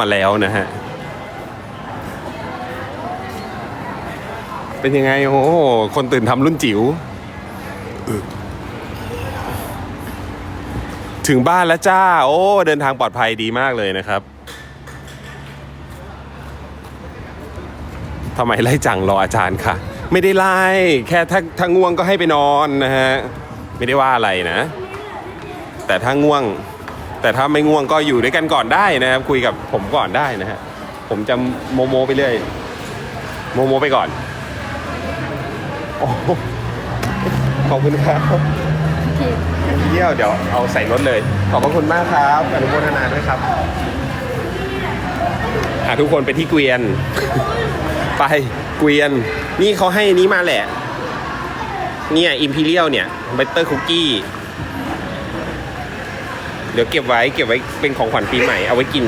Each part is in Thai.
มาแล้วนะฮะ เป็นยังไง โอ้โห คนตื่นทำรุ่นจิ๋ว ถึงบ้านแล้วจ้า โอ้ เดินทางปลอดภัยดีมากเลยนะครับทำไมไล่จังรออาจารย์ค่ะ ไม่ได้ไล่ แค่ถ้าถ้าง่วงก็ให้ไปนอนนะฮะ ไม่ได้ว่าอะไรนะ แต่ถ้าง่วง แต่ถ้าไม่ง่วงก็อยู่ด้วยกันก่อนได้นะครับ คุยกับผมก่อนได้นะฮะผมจะโมโมไปเรื่อยโมโมไปก่อนโอ้ขอบคุณครับเที่ยวเดี๋ยวเอาใส่รถเลย ขอบพระคุณมากครับอนุโมทนาด้วยครับอะทุกคนไปที่เกวียน ไปเกวียน นี่เขาให้นี้มาแหละ เนี่ยอิมพีเรียลเนี่ยเบตเตอร์คุกกี้ เดี๋ยวเก็บไว้เก็บไว้เป็นของขวัญปีใหม่เอาไว้กิน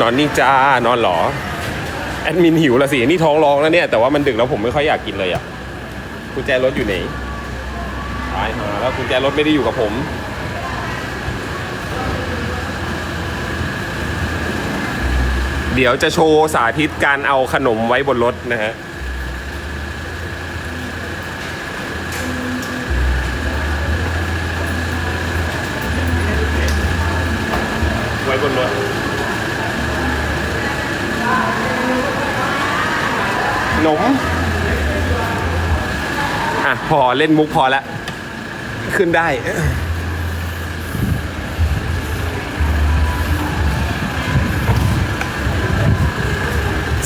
นอนนี่จ้านอนหรอ แอดมินหิวละสิ นี่ท้องร้องแล้วเนี่ย แต่ว่ามันดึกแล้วผมไม่ค่อยอยากกินเลยอะกุญแจรถอยู่ไหนตายหาแล้วกุญแจรถไม่ได้อยู่กับผมเดี๋ยวจะโชว์สาธิตการเอาขนมไว้บนรถนะฮะ บนรถหนม อะ พอเล่นมุกพอละ ขึ้นได้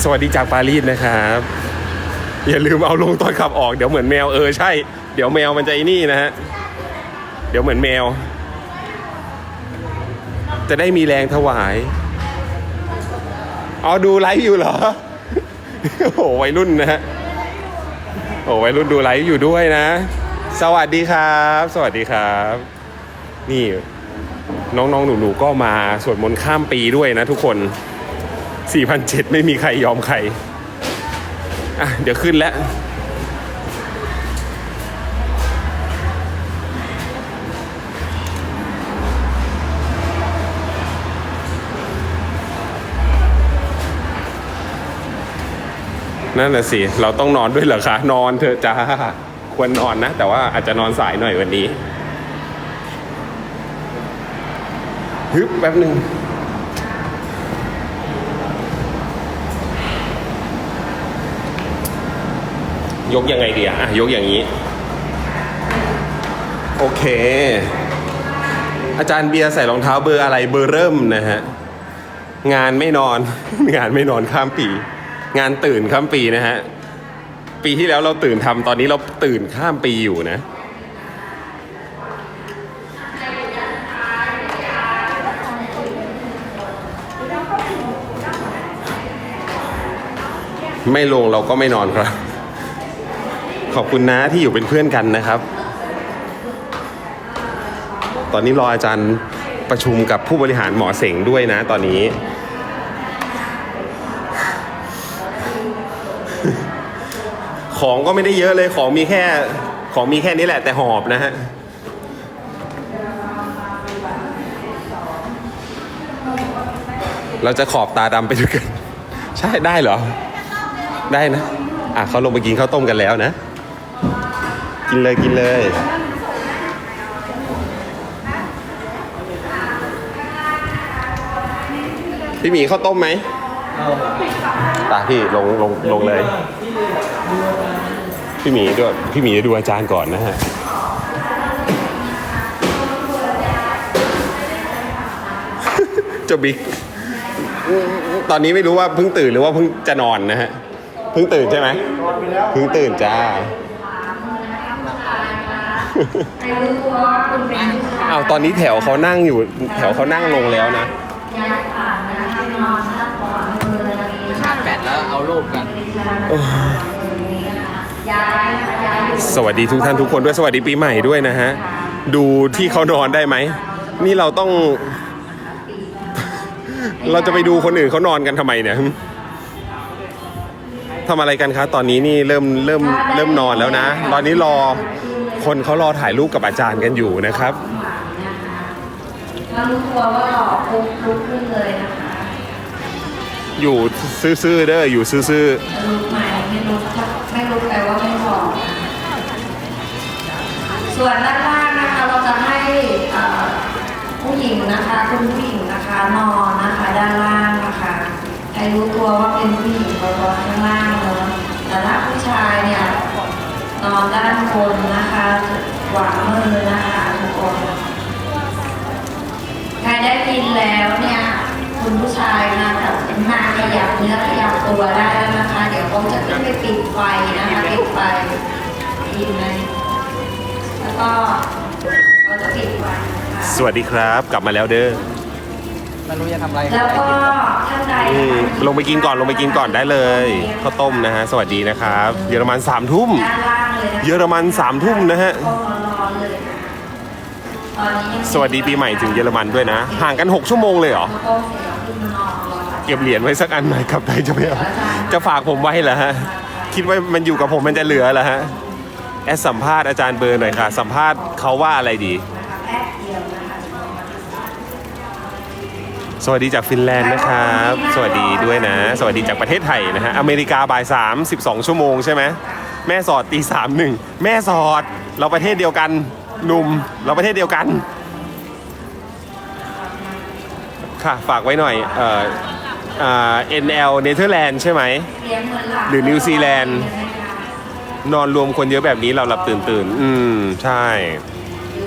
สวัสดีจากปารีสนะครับ อย่าลืมเอาลงตอนขับออก เดี๋ยวเหมือนแมวเออใช่ เดี๋ยวแมวมันจะไอ้นี่นะฮะ เดี๋ยวเหมือนแมว จะได้มีแรงถวาย เอาดูไลฟ์อยู่เหรอ โอ้โหวัยรุ่นนะฮะ โอ้วัยรุ่นดูไลฟ์อยู่ด้วยนะ สวัสดีครับ สวัสดีครับ นี่ น้องๆ หนูๆ ก็มาสวดมนต์ข้ามปีด้วยนะทุกคน4,700ไม่มีใครยอมใคร อะ เดี๋ยวขึ้นแล้ว นั่นน่ะสิ เราต้องนอนด้วยเหรอคะ นอนเถอะจ้า ควรนอนนะ แต่ว่าอาจจะนอนสายหน่อยวันนี้ ฮึบแป๊บหนึ่งยกยังไงดีอะอะยกอย่างนี้ โอเค อาจารย์เบียร์ใส่รองเท้าเบอร์อะไรเบอร์เริ่มนะฮะ งานไม่นอน งานไม่นอนข้ามปี งานตื่นข้ามปีนะฮะ ปีที่แล้วเราตื่นทำตอนนี้เราตื่นข้ามปีอยู่นะ ไม่ลงเราก็ไม่นอนครับ ขอบคุณนะที่อยู่เป็นเพื่อนกันนะครับ ตอนนี้รออาจารย์ประชุมกับผู้บริหารหมอเสงด้วยนะตอนนี้ ของก็ไม่ได้เยอะเลยของมีแค่ของมีแค่นี้แหละแต่หอบนะฮะเราจะขอบตาดำไปด้วยกัน ใช่ได้เหรอ ได้นะ อะเขาลงไปกินข้าวต้มกันแล้วนะ กินเลยกินเลยพี่หมีข้าวต้มไหมตาพี่ลงลงลงเลย พี่หมีด้วยพี่หมีจะดูอาจารย์ก่อนนะฮะเจ้าบิ๊กตอนนี้ไม่รู้ว่าเพิ่งตื่นหรือว่าเพิ่งจะนอนนะฮะเพิ่งตื่นใช่ไหมเพิ่งตื่นจ้าอ้าวตอนนี้แถวเขานั่งอยู่แถวเขานั่งลงแล้วนะชาร์จแบตแล้วเอารูปกัน สวัสดีทุกท่านทุกคนด้วยสวัสดีปีใหม่ด้วยนะฮะ ดูที่เขานอนได้ไหม นี่เราต้อง เราจะไปดูคนอื่นเขานอนกันทำไมเนี่ยทำอะไรกันคะตอนนี้นี่เริ่มเริ่มเริ่มนอนแล้วนะ ตอนนี้รอคนเขารอถ่ายรูปกับอาจารย์กันอยู่นะครับถ้ารู้ตัวว่าหลอกปุ๊บลุกขึ้นเลยนะคะ อยู่ซื่อๆเด้ออยู่ซื่อจะลุกไหมไม่ลุกถ้าไม่ลุกแปลว่าไม่บอกนะ ส่วนด้านล่างนะคะเราจะให้ผู้หญิงนะคะคุณผู้หญิงนะคะนอนนะคะด้านล่างนะคะให้รู้ตัวว่าเป็นผู้หญิงเรานอนข้างล่างเนาะแต่ถ้าผู้ชายเนี่ยนอนด้านบนนะคะขวางมือนะคะทุกคนใครได้กินแล้วเนี่ยคุณผู้ชายนะแบบมาขยับเนื้อขยับตัวได้แล้วนะคะ เดี๋ยวผมจะขึ้นไปปิดไฟนะคะปิดไฟกินไหม ก็เราจะปิดไฟนะคะๆสวัสดีครับ กลับมาแล้วเด้อไม่รู้จะทำอะไรแล้วก็ท่านใดอืมลงไปกินก่อนลงไปกินก่อนได้เลยข้าวต้มนะฮะ สวัสดีนะครับ เยอรมันสามทุ่ม ด้านล่างเลยนะคะเยอรมันสามทุ่มนะฮะก็ร้อนๆเลยนะตอนนี้ยังสวัสดีปีใหม่ถึงเยอรมันด้วยนะ ห่างกัน 6 ชั่วโมงเลยเหรอ แล้วก็เสร็จแล้วขึ้นมานอนรอเก็บเหรียญไว้สักอันไหมครับไทยจะไม่เอาจะฝากผมไว้เหรอฮะ คิดว่ามันอยู่กับผมมันจะเหลือเหรอฮะ แอดสัมภาษณ์อาจารย์เบอร์หน่อยค่ะ สัมภาษณ์เขาว่าอะไรดี สวัสดีจากฟินแลนด์นะครับ สวัสดีด้วยนะ สวัสดีจากประเทศไทยนะฮะ อเมริกาบ่ายสามสิบสองชั่วโมงใช่ไหม แม่สอดตีสามหนึ่งแม่สอด เราประเทศเดียวกันหนุ่ม เราประเทศเดียวกัน ค่ะ ฝากไว้หน่อย เอ่อเอ่อ NL เนเธอร์แลนด์ใช่ไหม หรือนิวซีแลนด์ นอนรวมคนเยอะแบบนี้เราหลับตื่นตื่นอืมใช่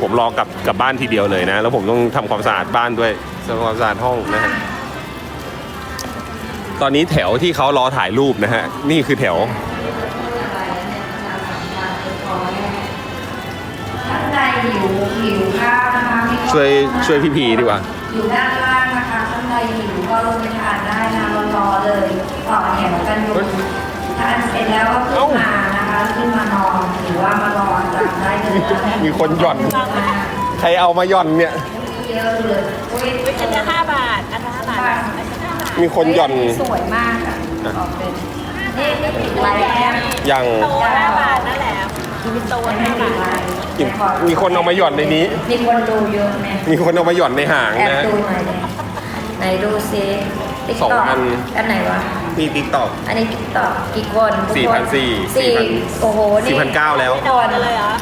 ผมรอกลับกลับบ้านทีเดียวเลยนะ แล้วผมต้องทำความสะอาดบ้านด้วยทำความสะอาดห้องนะฮะตอนนี้แถวที่เขารอถ่ายรูปนะฮะ นี่คือแถวท่านใดหิวหิวข้าวนะคะมีช่วยช่วยพี่พีดีกว่า อยู่ด้านล่างนะคะท่านใดหิวก็ลงไปทานได้นะรอๆเลยต่อแถวกันอยู่ทานเสร็จแล้วก็ขึ้นมา นะคะขึ้นมานอนหรือว่ามารอจับได้เลยนะมีคนหย่อน ใครเอามาหย่อนเนี่ย เยอะเลยอุ้ยอันละห้าบาท อันละห้าบาทอันละห้าบาทมีคนหย่อน สวยมากอะออกเป็นนี่นี่ติดลายแอมยังโตห้าบาทนั่นแหละมีโตไม่ห้าติดบาทลายมีคนเอามาหย่อนในนี้ มีคนดูเยอะไหมมีคนเอามาหย่อนในห่างแอบนะ ดูหน่อยดิไหนดูซิติ๊กสองต็อกอัน อันไหนวะ นี่ติ๊กต็อก อันนี้ติ๊กต็อกกี่คนสี่พันสี่สี่สี่พันโอ้โหนี่สี่พันเก้าแล้วไม่โดนเลยเหรอ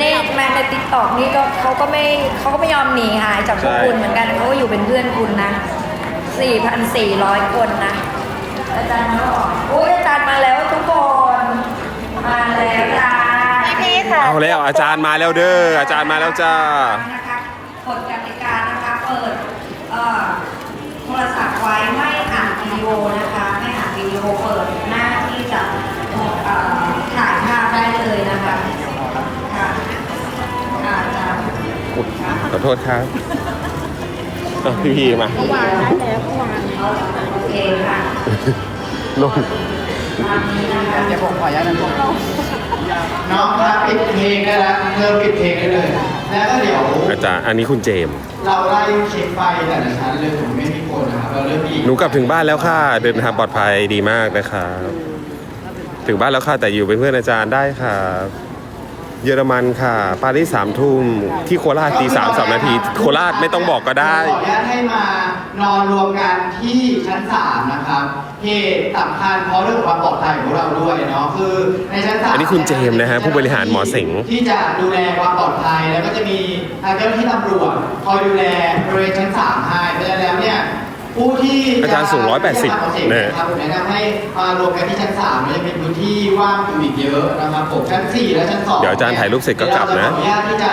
นี่แม่ในติ๊กต็อกนี่ก็เขาก็ไม่เขาก็ไม่ยอมหนีหายจากพวกใช่คุณเหมือนกันเขาก็อยู่เป็นเพื่อนคุณนะ4,400คนนะ อาจารย์มาบอกโอ้ยอาจารย์มาแล้วทุกคน มาแล้วจ้าพี่ค่ะเอาแล้วอาจารย์มาแล้วเด้ออาจารย์มาแล้วจ้านะคะกฎกติกานะคะเปิดเอ่อโทรศัพท์ไว้ไม่อ่าน วิดีโอนะคะไม่อ่านวิดีโอเปิดหน้าที่จะเอ่อถ่ายภาพได้เลยนะคะค่ะค่ะอาจารย์อุ๊ยขอโทษครับอะพี่พีมาเมื่อวานร้านแล้วเมื่อวานโอเคค่ะลงตามนี้นะคะเดี๋ยวผมขออนุญาตนะผมน้ องครับปิดเพลงได้แล้วเริ่มปิดเพลงได้เลย แล้วก็เดี๋ยว อาจารย์ อันนี้คุณเจมส์เราไล่เช็คไฟแต่ละชั้นเลยผมไม่มีคนนะครับเราเริ่มอีกหนูกลับถึงบ้านแล้วค่ะ เดินทางปลอดภัยดีมากนะครับ ถึงบ้านแล้วค่ะ แต่อยู่เป็นเพื่อนอาจารย์ได้ค่ะ เยอรมันค่ะ ปารีสสามทุ่มที่โคราชตีสามสามนาที โคราชไม่ต้องบอกก็ได้ ขออนุญาตให้มานอนรวมกันที่ชั้น3นะครับ เหตุสำคัญเพราะเรื่องความปลอดภัยของเราด้วยเนาะคือในชั้นสามอันนี้คุณเจมส์นะฮะผู้บริหารหมอเสง ที่จะดูแลความปลอดภัยแล้วก็จะมีทางเจ้าหน้าที่ตำรวจคอยดูแลบริเวณชั้น3ให้เพราะฉะนั้นแล้วเนี่ย ผู้ที่อาจารย์สูง180นะครับผมแนะนำให้มารวมกันที่ชั้น3แล้วจะเป็นพื้นที่ว่างอยู่อีกเยอะนะครับผมชั้น 4 และชั้น2เดี๋ยวอาจารย์ถ่ายรูปเสร็จก็กลับนะเดี๋ยวเราจขออนุญาตที่จะ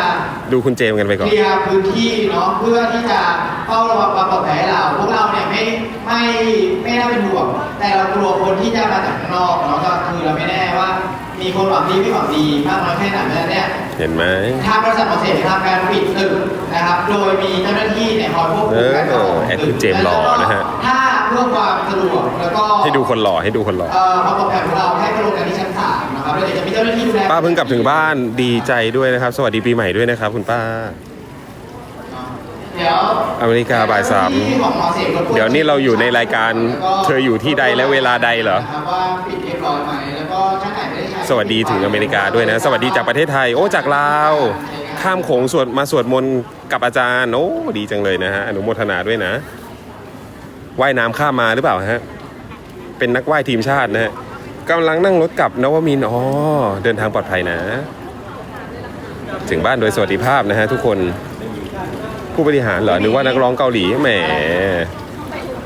ดูคุณเจมส์กันไปก่อนเคลียร์พื้นที่เนาะเพื่อที่จะเฝ้าระวังความปลอดภัยให้เราพวกเราเนี่ยไม่ไม่ไม่น่าเป็นห่วงแต่เรากลัวคนที่จะมาจากข้างนอกเนาะก็คือเราไม่แน่ว่ามีคนหวังดีไม่หวังดีมากน้อยแค่ไหนเพราะฉะนั้นเนี่ยเห็นไหมทางบริษัทหมอเสกทำการปิดตึกนะครับโดยมีเจ้าหน้าที่ เนี่ยคอยควบคุมการเออแอดคุณเจมส์หล่อนะฮะถ้าเพื่อความสะดวกแล้วก็ให้ดูคนหล่อให้ดูคนหล่อเอ่อความปลอดภัยของเราให้ไปลงกันที่ชั้นสามนะครับแล้วเดี๋ยวจะมีเจ้าหน้าที่ดูแลป้าเพิ่งกลับถึงบ้านดีใจด้วยนะครับ สวัสดีปีใหม่ด้วยนะครับ คุณป้า เดี๋ยวอเมริกาบ่ายสามที่ของหมอเสกรบกวนเดี๋ยวนี้เราอยู่ในรายการเธออยู่ที่ใดและเวลาใดเหรอครับว่าปิดเรียบร้อยไหมแล้วก็ชั้นไหนไม่ได้ใช้ สวัสดีถึงอเมริกาด้วยนะ สวัสดีจากประเทศไทย โอ้จากลาว ข้ามโขงสวดมาสวดมนต์กับอาจารย์โอ้ดีจังเลยนะฮะอนุโมทนาด้วยนะว่ายน้ำข้ามมาหรือเปล่าฮะเป็นนักว่ายทีมชาตินะฮะกำลังนั่งรถกลับนวมินอ๋อเดินทางปลอดภัยนะ ถึงบ้านโดยสวัสดิภาพนะฮะทุกคนผู้บริหารเหรอนึกว่านักร้องเกาหลีแหม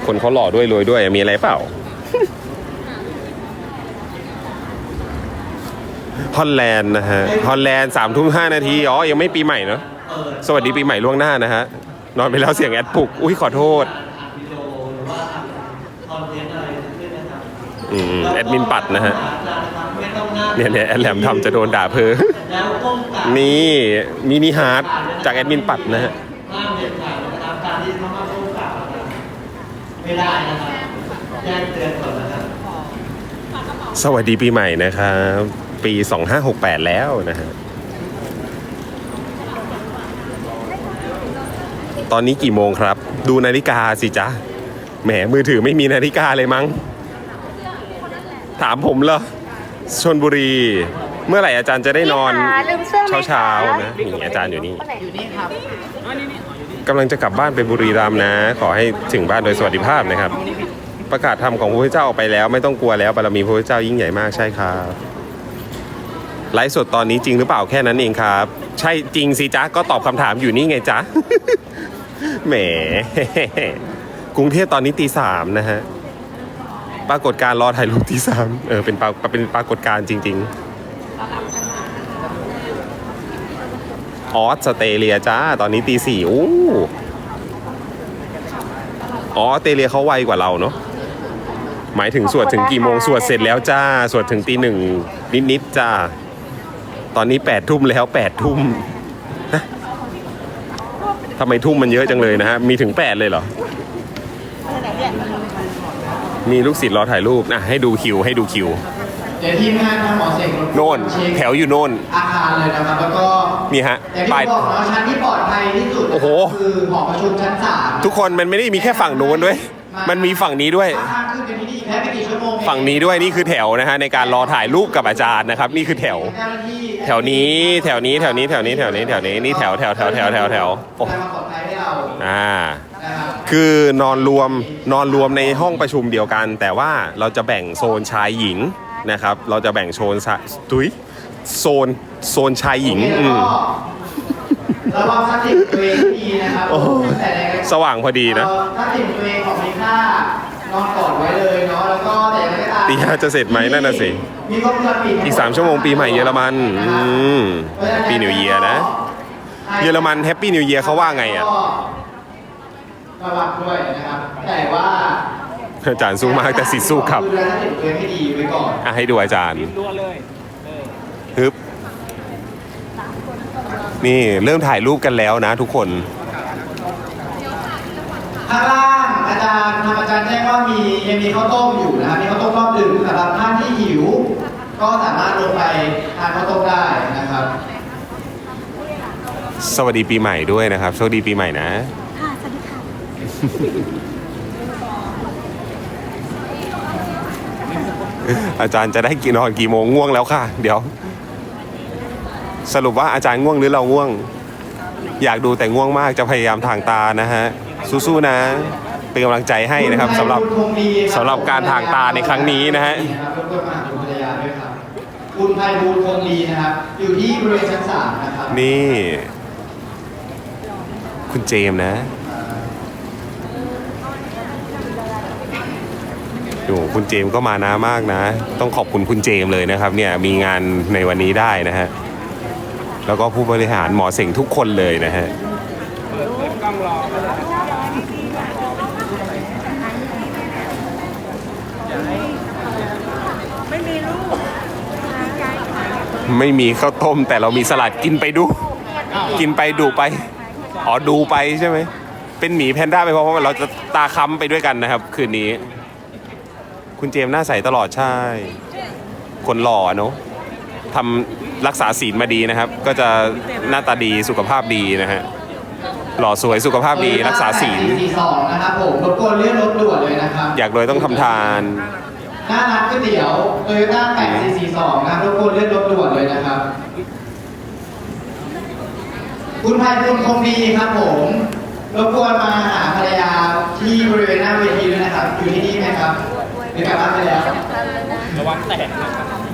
คนเขาหล่อด้วยรวยด้วยมีอะไรเปล่า ฮอลแลนด์นะฮะฮอลแลนด์สามทุ่มห้านาทีอ๋อยังไม่ปีใหม่เนาะสวัสดีปีใหม่ล่วงหน้านะฮะนอนไปแล้วเสียงแอดปลุกอุ้ยขอโทษอืมแอดมินปัดนะฮะเนี่ยเนี่ยแอดแหลมทำจะโดนด่าเพอแล้วก้มกราบนี่มินิฮาร์ดจากแอดมินปัดนะฮะห้ามเด็ดขาดนะครับการที่เขามาก้มกราบนะครับไม่ได้นะครับแจ้งเตือนก่อนนะครับสวัสดีปีใหม่นะครับ ปี 2568 แล้วนะฮะ ตอนนี้กี่โมงครับ ดูนาฬิกาสิจ๊ะ แหมมือถือไม่มีนาฬิกาเลยมั้ง ถามผมเหรอชนบุรี เมื่อไหร่อาจารย์จะได้นอนลืมเสื้อไหมคะเช้าๆนะนี่อาจารย์อยู่นี่อยู่นี่ครับกำลังจะกลับบ้านไปบุรีรัมย์นะ ขอให้ถึงบ้านโดยสวัสดิภาพนะครับ ประกาศธรรมของพระพุทธเจ้าออกไปแล้ว ไม่ต้องกลัวแล้วบารมีพระพุทธเจ้ายิ่งใหญ่มากใช่ครับ ไลฟ์สดตอนนี้จริงหรือเปล่าแค่นั้นเองครับ ใช่จริงสิจ๊ะก็ตอบคำถามอยู่นี่ไงจ๊ะแหมกรุงเทพตอนนี้ตีสามนะฮะปรากฏการรอถ่ายรูปตีสามเออเป็นปราเป็นปรากฏการณ์จริง ๆ ออสเตรเลียจ้า ตอนนี้ตีสี่โอ้ออสเตรเลียเขาไวกว่าเราเนาะหมายถึงสวดถึงกี่โมงสวดเสร็จแล้วจ้า สวดถึงตีหนึ่งนิดๆจ้า ตอนนี้แปดทุ่มแล้วแปดทุ่มฮะทำไมทุ่มมันเยอะจังเลยนะฮะ มีถึงแปดเลยเหรอ มีลูกศิษย์รอถ่ายรูปนะให้ดูคิวให้ดูคิว เดี๋ยวทีมงานทางหมอเสกโน่น เช็คแถวอยู่โน่น อาคารเลยนะครับ แล้วก็นี่ฮะอย่างที่ป้ายบอกเนาะชั้นที่ปลอดภัยที่สุดโอ้โห คือหอประชุมชั้นสามทุกคนมันไม่ได้มีแค่ฝั่งนู้นด้วย มันมีฝั่งนี้ด้วยข้างขึ้นเป็นที่นี่แค่ไม่กี่ชั่วโมงเอฝั่งนี้ด้วยนี่คือแถวนะฮะในการรอถ่ายรูปกับอาจารย์นะครับ นี่คือแถวเจ้าหน้าที่แถวนี้แถวนี้แถวนี้แถวนี้แถวนี้แถวนี้นี่แถวแถวแถวแถวแถวแถวโอ้คอยมาปลอดภัยให้เราอ่านะครับคือนอนรวมนอนรวมในห้องประชุมเดียวกัน แต่ว่าเราจะแบ่งโซนชายหญิงนะครับ เราจะแบ่งโซนชายตุยโซนโซนชายหญิงอืม ระวังทรัพย์สินตัวเองให้ดีนะครับโอ้โหแต่ในสว่างพอดีนะ เอ่อทรัพย์สินตัวเองของมีค่านอนกอดไว้เลยเนาะแล้วก็แต่ยังไงก็ตามตีห้าจะเสร็จไหมนั่นน่ะสิ มีกล้องวงจรปิดอีก 3 ชั่วโมงปีใหม่เยอรมันอืมปีนิวเยียนะ เยอรมันแฮปปี้นิวเยียเขาว่าไงอะ ระวังด้วยนะครับ แต่ว่าอาจารย์สู้มากแต่สิทธิ์สู้ครับ ดูแลทรัพย์สินตัวเองให้ดีไว้ก่อน อะให้ดูอาจารย์ฮึบ นี่เริ่มถ่ายรูปกันแล้วนะทุกคน ข้างล่างอาจารย์ทางอาจารย์แจ้งว่ามียังมีข้าวต้มอยู่นะครับมีข้าวต้มรอบดึกสำหรับท่านที่หิว ก็สามารถลงไปทานข้าวต้มได้นะครับ สวัสดีปีใหม่ด้วยนะครับโชคดีปีใหม่นะ ค่ะ สวัสดีค่ะ อาจารย์จะได้กี่นอนกี่โมงง่วงแล้วค่ะ เดี๋ยว สรุปว่าอาจารย์ง่วงหรือเราง่วง อยากดูแต่ง่วงมากจะพยายามทางตานะฮะสู้ๆนะเป็นกำลังใจให้นะครับสำหรับสำหรับการทางตาในครั้งนี้นะฮะคุณภรรยาด้วยครับคุณไพบูลคงดีนะครับ อยู่ที่บริเวณชั้นสามนะครับนี่ คุณเจมส์นะโอ้คุณเจมส์ก็มานะมากนะ ต้องขอบคุณคุณเจมส์เลยนะครับ เนี่ยมีงานในวันนี้ได้นะฮะ แล้วก็ผู้บริหารหมอเสงทุกคนเลยนะฮะไม่มีข้าวต้มแต่เรามีสลัดกินไปดู กินไปดูไป อ๋อดูไปใช่ไหม เป็นหมีแพนด้าไปเพราะว่าเราจะตาค้ำไปด้วยกันนะครับ คืนนี้ คุณเจมส์หน้าใสตลอดใช่ คนหล่อเนอะ ทำรักษาศีลมาดีนะครับ ก็จะหน้าตาดีสุขภาพดีนะฮะหล่อสวยสุขภาพดีรักษาศีลสองนะครับผมรบกวนเลื่อนรถด่วนเลยนะครับอยากรวยต้องทำทานหน้าร้านก๋วยเตี๋ยวโตโยต้า8442นะครับรบกวนเลื่อนรถด่วนเลยนะครับ คุณภัยบุญคงดีครับผมรบกวนมาหาภรรยาที่บริเวณหน้าเวทีด้วยนะครับ อยู่ที่นี่ไหมครับหรือกลับบ้านไปแล้วระวังแตกนะครับ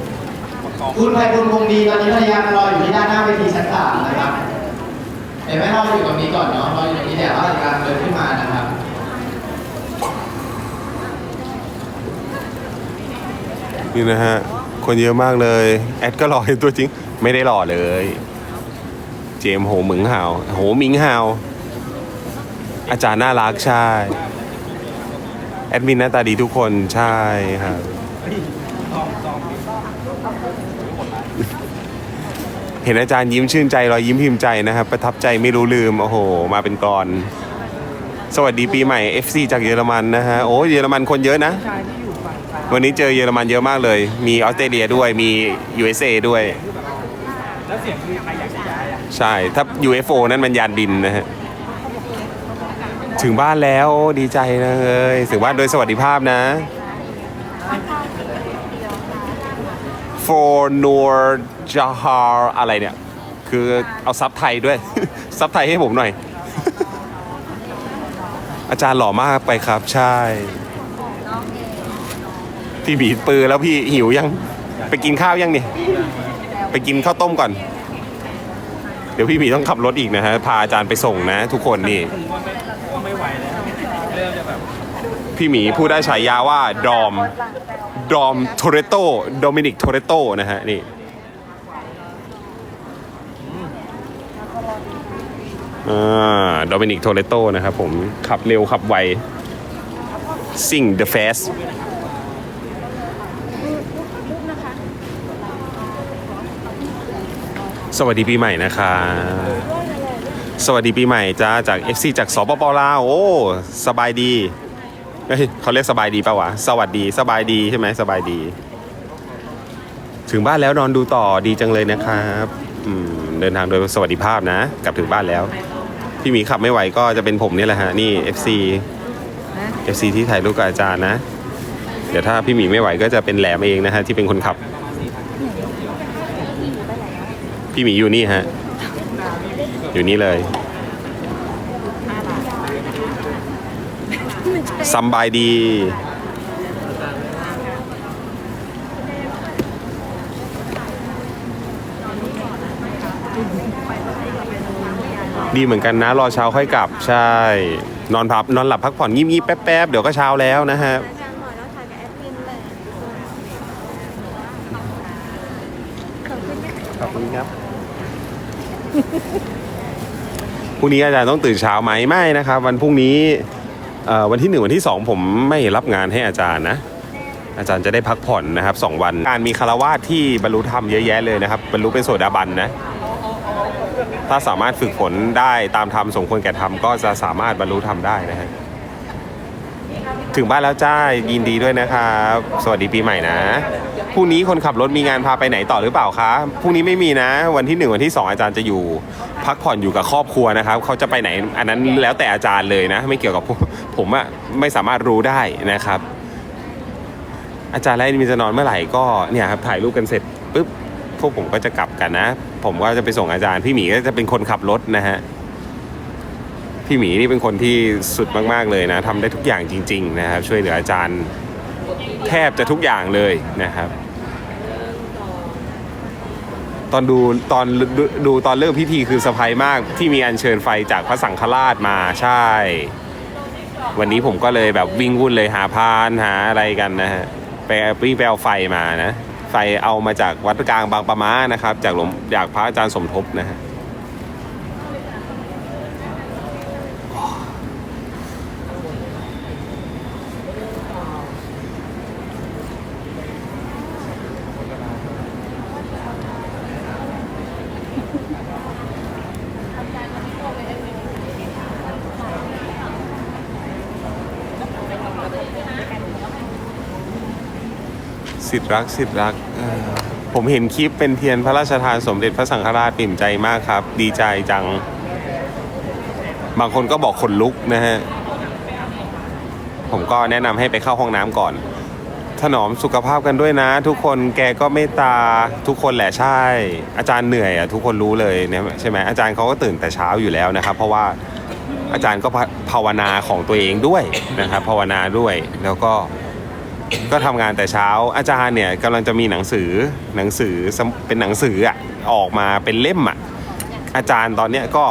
คุณภัยบุญคงดีตอนนี้ภรรยารออยู่ที่ด้านหน้าเวทีชั้นสามนะครับเห็นไหมรออยู่ตรงนี้ก่อนเนาะรออยู่ตรงนี้เดี๋ยวเราจะกำลังเดินขึ้นมานะครับนี่นะฮะ คนเยอะมากเลย แอดก็รอเห็นตัวจริง ไม่ได้รอเลย เจมส์โหหมึงหาวโหหมิงหาว อาจารย์น่ารักใช่ แอดมินหน้าตาดีทุกคนใช่ครับ เห็นอาจารย์ยิ้มชื่นใจรอยยิ้มพิมพ์ใจนะครับ ประทับใจไม่รู้ลืม โอ้โห มาเป็นกร สวัสดีปีใหม่ FC จากเยอรมันนะฮะ โอ้เยอรมันคนเยอะนะ วันนี้เจอเยอรมันเยอะมากเลย มีออสเตรเลียด้วยมี USA ด้วย แล้วเสียงคือใครอยากจะย้ายอะใช่ ถ้า UFO นั่นมันยานบินนะฮะ ถึงบ้านแล้วดีใจนะเลยถึงบ้านโดยสวัสดิภาพนะ for Nur Jahar อะไรเนี่ย คือเอาซับไทยด้วย ซับไทยให้ผมหน่อย อาจารย์หล่อมากไปครับ ใช่ พี่บีปือแล้วพี่หิวยัง ไปกินข้าวยังเนี่ย ไปกินข้าวต้มก่อน เดี๋ยวพี่หมีต้องขับรถอีกนะฮะ พาอาจารย์ไปส่งนะ ทุกคนนี่ พี่หมีพูดได้ฉายาว่าดอม ดอมโทเรโตโดมินิกโทเรโตนะฮะนี่อ่าโดมินิกโทเรโตนะครับผมขับเร็วขับไวซิ่ง the fast สวัสดีปีใหม่นะคะสวัสดีปีใหม่จ้าจาก FC จากสปปลาวโอ้ สบายดี เฮ้ยเขาเรียกสบายดีปะวะ สวัสดีสบายดีใช่ไหมสบายดี ถึงบ้านแล้วนอนดูต่อดีจังเลยนะครับอืมเดินทางโดยสวัสดิภาพนะ กลับถึงบ้านแล้ว พี่หมีขับไม่ไหวก็จะเป็นผมนี่แหละฮะ นี่ FC FC ที่ถ่ายรูปกับอาจารย์นะ เดี๋ยวถ้าพี่หมีไม่ไหวก็จะเป็นแหลมเองนะฮะที่เป็นคนขับ พี่หมีอยู่นี่ฮะ อยู่นี่เลย ซัมบายดีดีเหมือนกันนะ รอเช้าค่อยกลับใช่ นอนพับนอนหลับพักผ่อนงีบๆแป๊บๆ เดี๋ยวก็เช้าแล้วนะฮะขอบคุณครับพรุ่งนี้อาจารย์ต้องตื่นเช้าไหมไม่นะครับ วันพรุ่งนี้ วันที่หนึ่งวันที่สองผมไม่รับงานให้อาจารย์นะ อาจารย์จะได้พักผ่อนนะครับสองวัน การมีคารวาสที่บรรลุธรรมเยอะแยะเลยนะครับ บรรลุเป็นโสดาบันนะ ถ้าสามารถฝึกฝนได้ตามธรรมสมควรแก่ธรรมก็จะสามารถบรรลุธรรมได้นะฮะถึงบ้านแล้วจ้ายินดีด้วยนะครับ สวัสดีปีใหม่นะ พรุ่งนี้คนขับรถมีงานพาไปไหนต่อหรือเปล่าคะพรุ่งนี้ไม่มีนะ วันที่หนึ่งวันที่สองอาจารย์จะอยู่ พักผ่อนอยู่กับครอบครัวนะครับเขาจะไปไหนอันนั้นแล้วแต่อาจารย์เลยนะ ไม่เกี่ยวกับผมผมอะไม่สามารถรู้ได้นะครับ อาจารย์ไล่มีจะนอนเมื่อไหร่ก็เนี่ยครับถ่ายรูปกันเสร็จปุ๊บพวกผมก็จะกลับกันนะ ผมก็จะไปส่งอาจารย์พี่หมีก็จะเป็นคนขับรถนะฮะพี่หมีนี่เป็นคนที่สุดมาก ๆ เลยนะทำได้ทุกอย่างจริง ๆ นะครับ ช่วยเหลืออาจารย์แทบจะทุกอย่างเลยนะครับ ตอนดูตอนดูดูตอนเริ่มพิธีคือสะพายมากที่มีอัญเชิญไฟจากพระสังฆราชมาใช่ วันนี้ผมก็เลยแบบวิ่งวุ่นเลยหาพานหาอะไรกันนะฮะไปวิ่งไปเอาไฟมานะไฟเอามาจากวัดกลางบางปะมานะครับ จากหลวงจากพระอาจารย์สมทบนะฮะ สิทธิรักสิทธิรัก ผมเห็นคลิปเป็นเทียนพระราชทานสมเด็จพระสังฆราชปิ่มใจมากครับ ดีใจจัง บางคนก็บอกขนลุกนะฮะ ผมก็แนะนำให้ไปเข้าห้องน้ำก่อน ถนอมสุขภาพกันด้วยนะ ทุกคนแกก็เมตตาทุกคนแหละใช่ อาจารย์เหนื่อยอะทุกคนรู้เลยเนี่ยใช่ไหมอาจารย์เขาก็ตื่นแต่เช้าอยู่แล้วนะครับ เพราะว่าอาจารย์ก็ภาวนาของตัวเองด้วยนะครับภาวนาด้วยแล้วก็ ก็ทำงานแต่เช้า อาจารย์เนี่ยกำลังจะมีหนังสือหนังสือเป็นหนังสืออะออกมาเป็นเล่มอะอาจารย์ตอนเนี้ยก็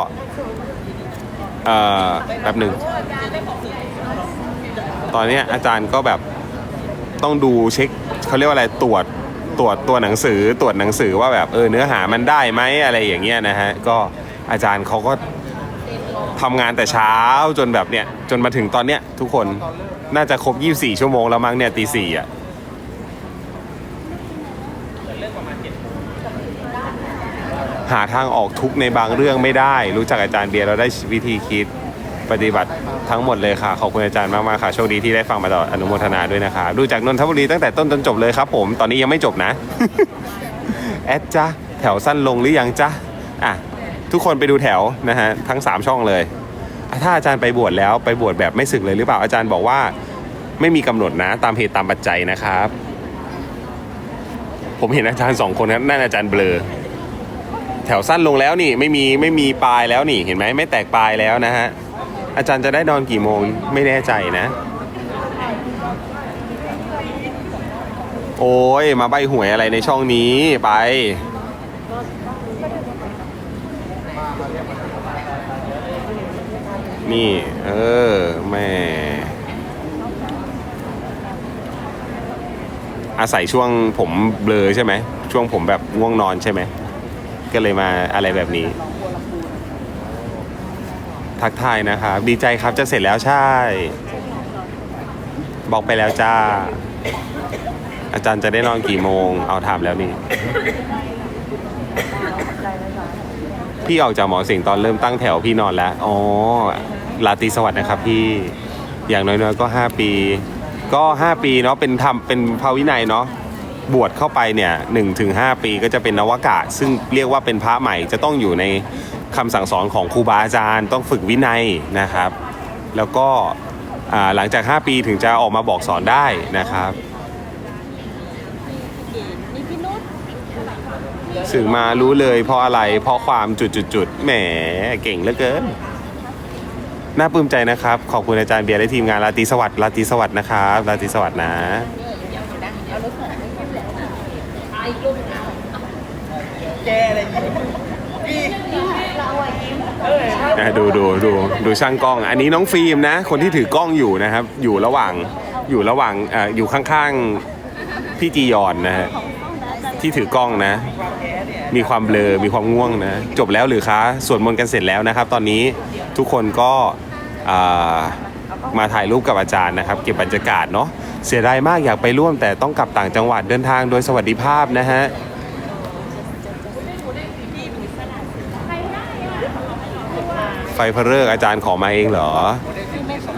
เอ่อแบบหนึ่งตอนเนี้ยอาจารย์ก็แบบต้องดูเช็คเขาเรียกว่าอะไรตรวจตรวจตัวหนังสือตรวจหนังสือว่าแบบเออเนื้อหามันได้ไหมอะไรอย่างเงี้ยนะฮะก็อาจารย์เขาก็ ทำงานแต่เช้าจนแบบเนี้ยจนมาถึงตอนเนี้ยทุกคนน่าจะครบ 24 ชั่วโมงแล้วมั้งเนี่ยตีสี่อะ หาทางออกทุกข์ในบางเรื่องไม่ได้ รู้จักอาจารย์เบียร์เราได้วิธีคิดปฏิบัติทั้งหมดเลยค่ะ ขอบคุณอาจารย์มากๆค่ะ โชคดีที่ได้ฟังมาตลอดอนุโมทนาด้วยนะคะดูจากนนทบุรีตั้งแต่ต้นจนจบเลยครับผมตอนนี้ยังไม่จบนะ แอดจ้ะแถวสั้นลงหรือยังจ้ะอะ ทุกคนไปดูแถวนะฮะทั้ง 3 ช่องเลย ถ้าอาจารย์ไปบวชแล้วไปบวชแบบไม่สึกเลยหรือเปล่าอาจารย์บอกว่าไม่มีกำหนดนะตามเหตุตามปัจจัยนะครับ ผมเห็นอาจารย์สองคนครับนั่นอาจารย์เบลอแถวสั้นลงแล้วนี่ไม่มีไม่มีปลายแล้วนี่เห็นไหมไม่แตกปลายแล้วนะฮะอาจารย์จะได้นอนกี่โมงไม่แน่ใจนะ โอ้ยมาใบหวยอะไรในช่องนี้ไป นี่ เออแม่อาศัยช่วงผมเบลอใช่ไหม ช่วงผมแบบง่วงนอนใช่ไหม ก็เลยมาอะไรแบบนี้ ทักทายนะครับ ดีใจครับจะเสร็จแล้วใช่ บอกไปแล้วจ้า อาจารย์จะได้นอนกี่โมง เอาถามแล้วนี่ พี่ออกจากหมอสิงตอนเริ่มตั้งแถวพี่นอนแล้ว อ๋อ ลาตรีสวัสดิ์นะครับพี่อย่างน้อยๆก็ 5 ปี ก็ 5 ปีเนาะเป็นทำเป็นภาวินัยเนาะบวชเข้าไปเนี่ยหนึ่งถึงห้าปีก็จะเป็นนวากะ ซึ่งเรียกว่าเป็นพระใหม่จะต้องอยู่ในคำสั่งสอนของครูบาอาจารย์ ต้องฝึกวินัยนะครับ แล้วก็อ่าหลังจาก 5 ปีถึงจะออกมาบอกสอนได้นะครับมีพี่นุชสึกมารู้เลยเพราะอะไรเพราะความจุดๆๆแหมเก่งเหลือเกิน น่าปลื้มใจนะครับ ขอบคุณอาจารย์เบียร์และทีมงานราตรีสวัสดิ์ราตรีสวัสดิ์นะครับราตรีสวัสดิ์นะอะดูดูดูดูช่างกล้อง อันนี้น้องฟิล์มนะ คนที่ถือกล้องอยู่นะครับ อยู่ระหว่างอยู่ระหว่างอ่าอยู่ข้างๆพี่จียอนนะฮะที่ถือกล้องนะมีความเบลอมีความง่วงนะ จบแล้วหรือคะสวดมนต์กันเสร็จแล้วนะครับ ตอนนี้ ทุกคนก็มาถ่ายรูปกับอาจารย์นะครับ เก็บบรรยากาศเนาะเสียดายมากอยากไปร่วมแต่ต้องกลับต่างจังหวัดเดินทางโดยสวัสดิภาพนะฮะไฟพระเลิกอาจารย์ขอมาเองเหรอ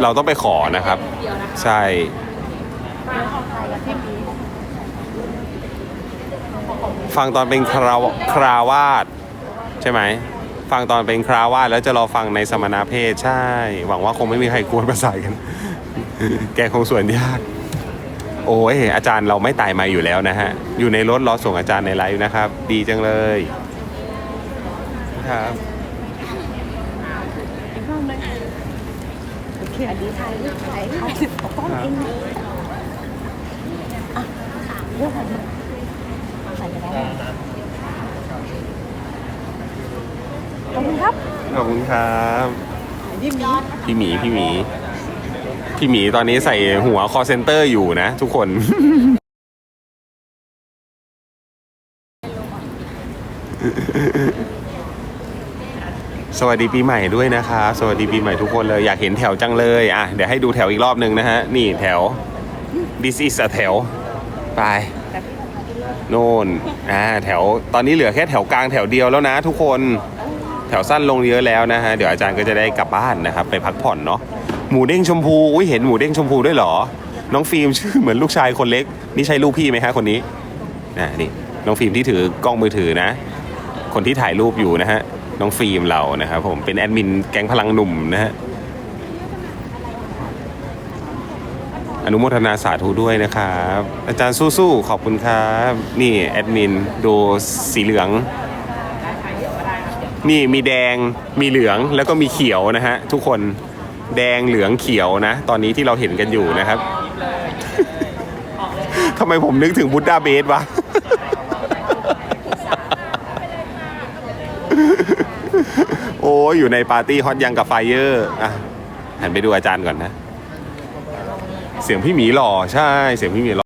เราต้องไปขอนะครับ ใช่ฟังตอนเป็นคราวคราวาสใช่ไหม ฟังตอนเป็นคราวาสแล้วจะรอฟังในสมณเพศใช่ หวังว่าคงไม่มีใครกวนประสาทกัน แกคงส่วนยาก โอ้ยอาจารย์เราไม่ตายมาอยู่แล้วนะฮะ อยู่ในรถรอส่งอาจารย์ในไลฟ์นะครับ ดีจังเลยครับโอเคอันนี้ถ่ายรูปถ่ายเอาสิบกล้องเองนะอะเรื่องอะไรถ่ายกันได้ ขอบคุณครับ ขอบคุณครับพี่หมีพี่หมีพี่หมีตอนนี้ใส่หัวคอเซนเตอร์อยู่นะ ทุกคนสวัสดีปีใหม่ด้วยนะครับสวัสดีปีใหม่ทุกคนเลยอยากเห็นแถวจังเลยอะเดี๋ยวให้ดูแถวอีกรอบหนึ่งนะฮะ นี่แถว this is a แถว ไป โน่นอ่าแถวตอนนี้เหลือแค่แถวกลางแถวเดียวแล้วนะทุกคน แถวสั้นลงเยอะแล้วนะฮะเดี๋ยวอาจารย์ก็จะได้กลับบ้านนะครับไปพักผ่อนเนาะหมูเด้งชมพูอุ้ยเห็นหมูเด้งชมพูด้วยเหรอ น้องฟิล์มชื่อเหมือนลูกชายคนเล็ก นี่ใช่ลูกพี่ไหมฮะคนนี้อ่านี่น้องฟิล์มที่ถือกล้องมือถือนะ คนที่ถ่ายรูปอยู่นะฮะน้องฟิล์มเรานะครับผมเป็นแอดมินแก๊งพลังหนุ่มนะฮะอนุโมทนาสาธุด้วยนะครับ อาจารย์สู้ๆขอบคุณครับ นี่แอดมินดูสีเหลือง นี่มีแดงมีเหลืองแล้วก็มีเขียวนะฮะทุกคนแดงเหลืองเขียวนะ ตอนนี้ที่เราเห็นกันอยู่นะครับทำไมผมนึกถึงบุตดาเบสวะโอ้อยู่ในปาร์ตี้ฮอตยังกับไฟเยอร์อะหันไปดูอาจารย์ก่อนนะ เสียงพี่หมีหล่อใช่ เสียงพี่หมีหล่อ